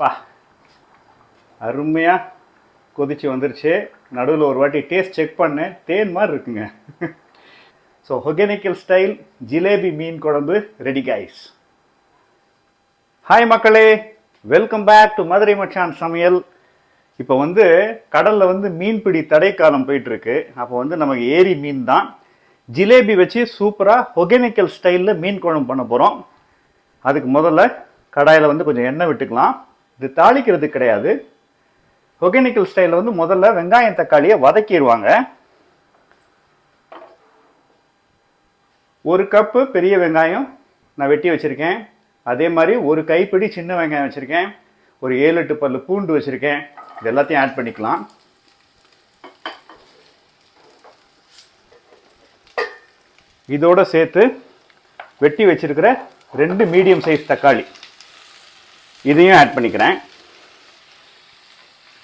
பா அருமையாக கொதிச்சு வந்துருச்சு. நடுவில் ஒரு வாட்டி டேஸ்ட் செக் பண்ணேன் தேன் மாதிரி இருக்குங்க. ஸோ ஒகேனிக்கல் ஸ்டைல் ஜிலேபி மீன் குழம்பு ரெடி கைஸ் ஹாய் மக்களே. Welcome back to Madurai Machan சமையல். இப்போ வந்து கடலில் வந்து மீன்பிடி தடைக்காலம் காலம் போயிட்டுருக்கு. அப்போ வந்து நமக்கு ஏரி மீன் தான் ஜிலேபி வச்சு சூப்பராக ஒகேனிக்கல் ஸ்டைலில் மீன் குழம்பு பண்ண போகிறோம் அதுக்கு முதல்ல கடாயில் வந்து கொஞ்சம் எண்ணெய் விட்டுக்கலாம். இது தாளிக்கிறது கிடையாது. ஒகேனிக்கல் ஸ்டைலில் வந்து முதல்ல வெங்காயம் தக்காளியை வதக்கிடுவாங்க. ஒரு கப்பு பெரிய வெங்காயம் நான் வெட்டி வச்சுருக்கேன். அதே மாதிரி ஒரு கைப்பிடி சின்ன வெங்காயம் வச்சுருக்கேன். ஒரு ஏழு எட்டு பல்லு பூண்டு வச்சுருக்கேன். இது எல்லாத்தையும் ஆட் பண்ணிக்கலாம். இதோட சேர்த்து வெட்டி வச்சிருக்கிற ரெண்டு மீடியம் சைஸ் தக்காளி. இதையும் ஆட் பண்ணிக்கிறேன்.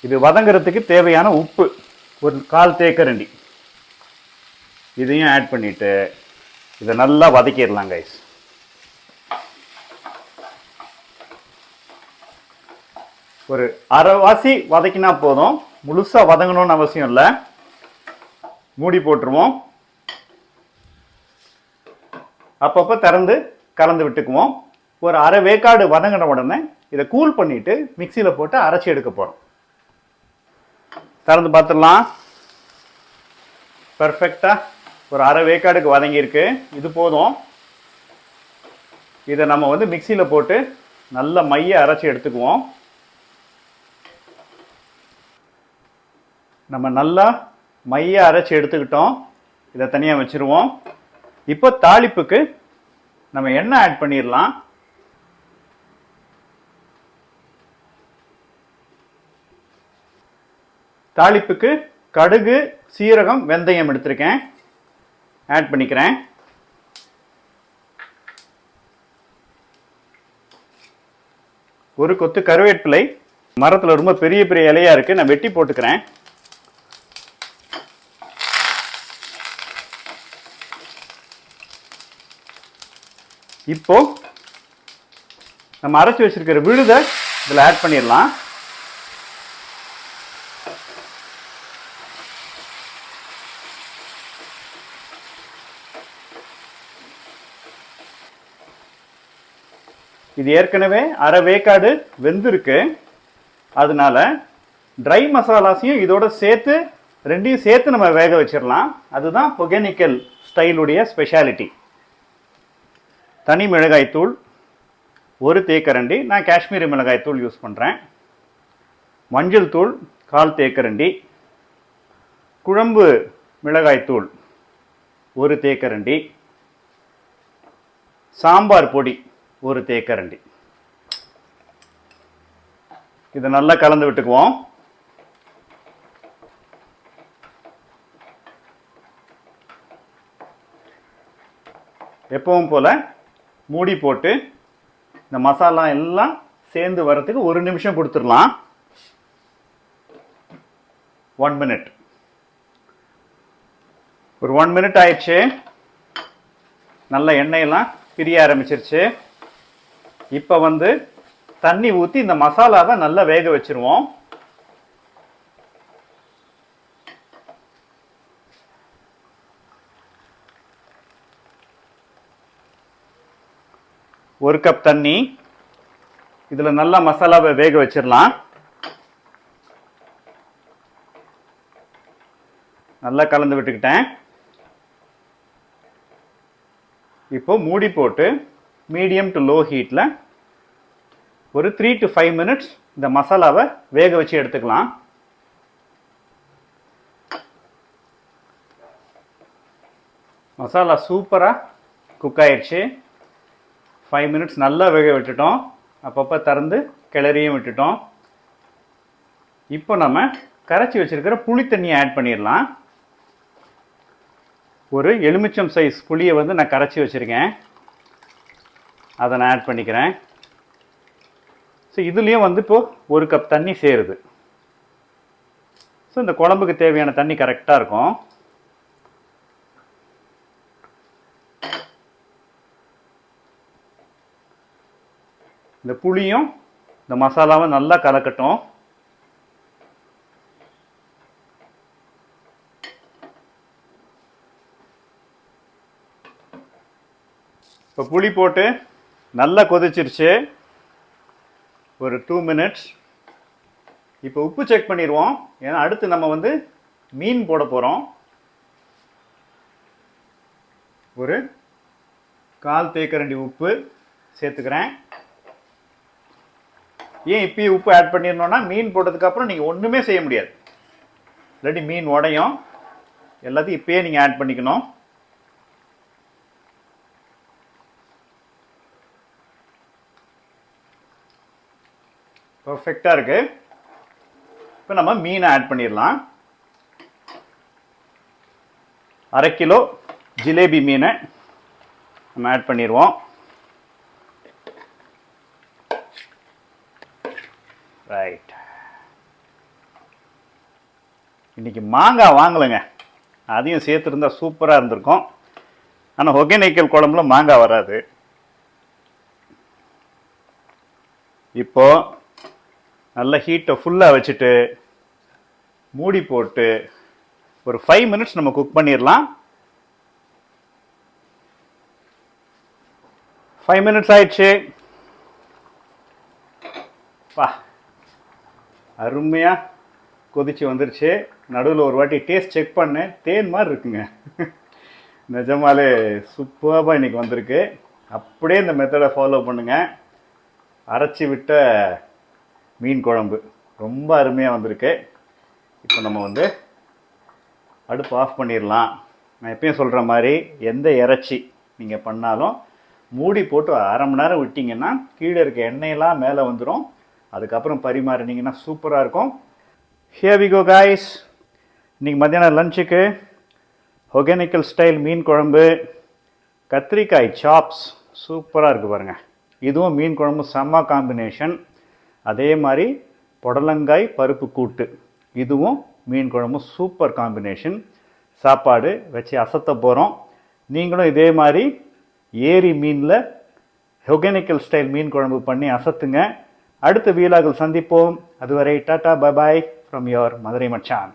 இது வதங்குறதுக்கு தேவையான உப்பு ஒரு கால் தேக்கரண்டி. இதையும் ஆட் பண்ணிட்டு இதை நல்லா வதக்கிடலாம் கைஸ் ஒரு அரைவாசி வதக்கினா போதும். முழுசாக வதங்கணும்னு அவசியம் இல்லை. மூடி போட்டுருவோம். அப்பப்போ திறந்து கலந்து விட்டுக்குவோம். ஒரு அரை வேக்காடு வதங்கின உடனே இதை கூல் பண்ணிட்டு மிக்சியில் போட்டு அரைச்சி எடுக்க போகிறோம் திறந்து பார்த்துடலாம். பர்ஃபெக்டாக ஒரு அரை வேக்காடுக்கு வதங்கியிருக்கு. இது போதும். இதை நம்ம வந்து மிக்சியில் போட்டு நல்ல மைய அரைச்சி எடுத்துக்குவோம். நம்ம நல்லா மைய அரைச்சி எடுத்துக்கிட்டோம். இதை தனியாக வச்சுருவோம். இப்போ தாளிப்புக்கு நம்ம எண்ணெய் ஆட் பண்ணிடலாம். தாளிப்புக்கு கடுகு சீரகம் வெந்தயம் எடுத்திருக்கேன். ஆட் பண்ணிக்கிறேன். ஒரு கொத்து கருவேப்பிலை. மரத்தில் ரொம்ப பெரிய பெரிய இலையா இருக்கு. நான் வெட்டி போட்டுக்கிறேன். இப்போ நம்ம அரைச்சி வச்சிருக்கிற விழுதை இதில் ஆட் பண்ணிடலாம். இது ஏற்கனவே அரை வேக்காடு வெந்திருக்கு. அதனால ட்ரை மசாலாஸையும் இதோட சேர்த்து ரெண்டையும் சேர்த்து நம்ம வேக வச்சிடலாம். அதுதான் பொகெனிக்கல் ஸ்டைலுடைய ஸ்பெஷாலிட்டி தனி மிளகாய்த்தூள் ஒரு தேக்கரண்டி. நான் காஷ்மீரி மிளகாய் தூள் யூஸ் பண்ணுறேன் மஞ்சள் தூள் கால் தேக்கரண்டி. குழம்பு மிளகாய் தூள் ஒரு தேக்கரண்டி. சாம்பார் பொடி ஒரு தேக்கரண்டி இதை நல்லா கலந்து விட்டுக்குவோம். எப்பவும் போல மூடி போட்டு இந்த மசாலா எல்லாம் சேர்ந்து வரத்துக்கு ஒரு நிமிஷம் கொடுத்துடலாம். ஒன் மினிட் ஒரு ஒன் மினிட் ஆயிடுச்சு. நல்ல எண்ணெயெல்லாம் பிரிய ஆரம்பிச்சிருச்சு. இப்போ வந்து தண்ணி ஊற்றி இந்த மசாலாவை நல்லா வேக வச்சிருவோம். ஒரு கப் தண்ணி. இதில் நல்லா மசாலாவை வேக வச்சிடலாம் நல்லா கலந்து விட்டுக்கிட்டேன். இப்போ மூடி போட்டு மீடியம் டு லோ ஹீட்டில் ஒரு த்ரீ டு ஃபைவ் மினிட்ஸ் இந்த மசாலாவை வேக வச்சு எடுத்துக்கலாம். மசாலா சூப்பராக குக் ஆயிடுச்சு ஃபைவ் மினிட்ஸ் நல்லா வேக விட்டுட்டோம். அப்பப்போ திறந்து கிளறியும் விட்டுட்டோம். இப்போ நம்ம கரைச்சி வச்சுருக்கிற புளி தண்ணியை ஆட் பண்ணிடலாம். ஒரு எலுமிச்சம் சைஸ் புளியை வந்து நான் கரைச்சி வச்சுருக்கேன். அதை நான் ஆட் பண்ணிக்கிறேன். ஸோ இதுலேயும் வந்து இப்போ ஒரு கப் தண்ணி சேருது. ஸோ இந்த குழம்புக்கு தேவையான தண்ணி கரெக்டாக இருக்கும். இந்த புளியும் இந்த மசாலாவை நல்லா கலக்கட்டும். இப்போ புளி போட்டு நல்லா கொதிச்சிருச்சு. ஒரு டூ மினிட்ஸ் இப்போ உப்பு செக் பண்ணிடுவோம். ஏன்னா அடுத்து நம்ம வந்து மீன் போட போகிறோம் ஒரு கால் தேக்கரண்டி உப்பு சேர்த்துக்கிறேன். ஏன் இப்பயும் உப்பு ஆட் பண்ணிடணும்னா மீன் போட்டதுக்கப்புறம் நீங்கள் ஒன்றுமே செய்ய முடியாது. இல்லாட்டி மீன் உடையும். எல்லாத்தையும் இப்பயே நீங்கள் ஆட் பண்ணிக்கணும். பர்ஃபெக்டாக இருக்கு. இப்போ நம்ம மீனை ஆட் பண்ணிடலாம். அரை கிலோ ஜிலேபி மீனை நம்ம ஆட் பண்ணிடுவோம். ரைட் இன்னைக்கு மாங்காய் வாங்கலைங்க. அதையும் சேர்த்துருந்தா சூப்பராக இருந்திருக்கும். ஆனால் ஒகேனைக்கல் குழம்புல மாங்காய் வராது. இப்போது நல்ல ஹீட்டை ஃபுல்லாக வச்சுட்டு மூடி போட்டு ஒரு ஃபைவ் மினிட்ஸ் நம்ம குக் பண்ணிடலாம் ஃபைவ் மினிட்ஸ் ஆயிடுச்சு. பா அருமையாக கொதிச்சு வந்துருச்சு. நடுவில் ஒரு வாட்டி டேஸ்ட் செக் பண்ணேன் தேன் மாதிரி இருக்குங்க. நிஜமாலே சூப்பராக இன்றைக்கி வந்திருக்கு. அப்படியே இந்த மெத்தடை ஃபாலோ பண்ணுங்கள் அரைச்சி விட்ட மீன் குழம்பு. ரொம்ப அருமையாக வந்திருக்கு. இப்போ நம்ம வந்து அடுப்பு ஆஃப் பண்ணிடலாம். நான் எப்பயும் சொல்கிற மாதிரி எந்த இறைச்சி நீங்கள் பண்ணாலும் மூடி போட்டு அரை மணி நேரம் விட்டிங்கன்னா கீழே இருக்க எண்ணெயெல்லாம் மேலே வந்துடும் அதுக்கப்புறம் பரிமாறினீங்கன்னா சூப்பராக இருக்கும். ஹியர் வி கோ காய்ஸ் இன்றைக்கி மத்தியானம் லஞ்சுக்கு ஒகேனிக்கல் ஸ்டைல் மீன் குழம்பு கத்திரிக்காய் சாப்ஸ் சூப்பராக இருக்குது பாருங்கள் இதுவும் மீன் குழம்பு செம்ம காம்பினேஷன் அதே மாதிரி புடலங்காய் பருப்பு கூட்டு. இதுவும் மீன் குழம்பும் சூப்பர் காம்பினேஷன் சாப்பாடு வச்சு அசத்த போகிறோம் நீங்களும் இதே மாதிரி ஏரி மீனில் ஒகேனிக்கல் ஸ்டைல் மீன் குழம்பு பண்ணி அசத்துங்க. அடுத்த வீலாகில் சந்திப்போம். அதுவரை tata bye bye from your Madurai Machan.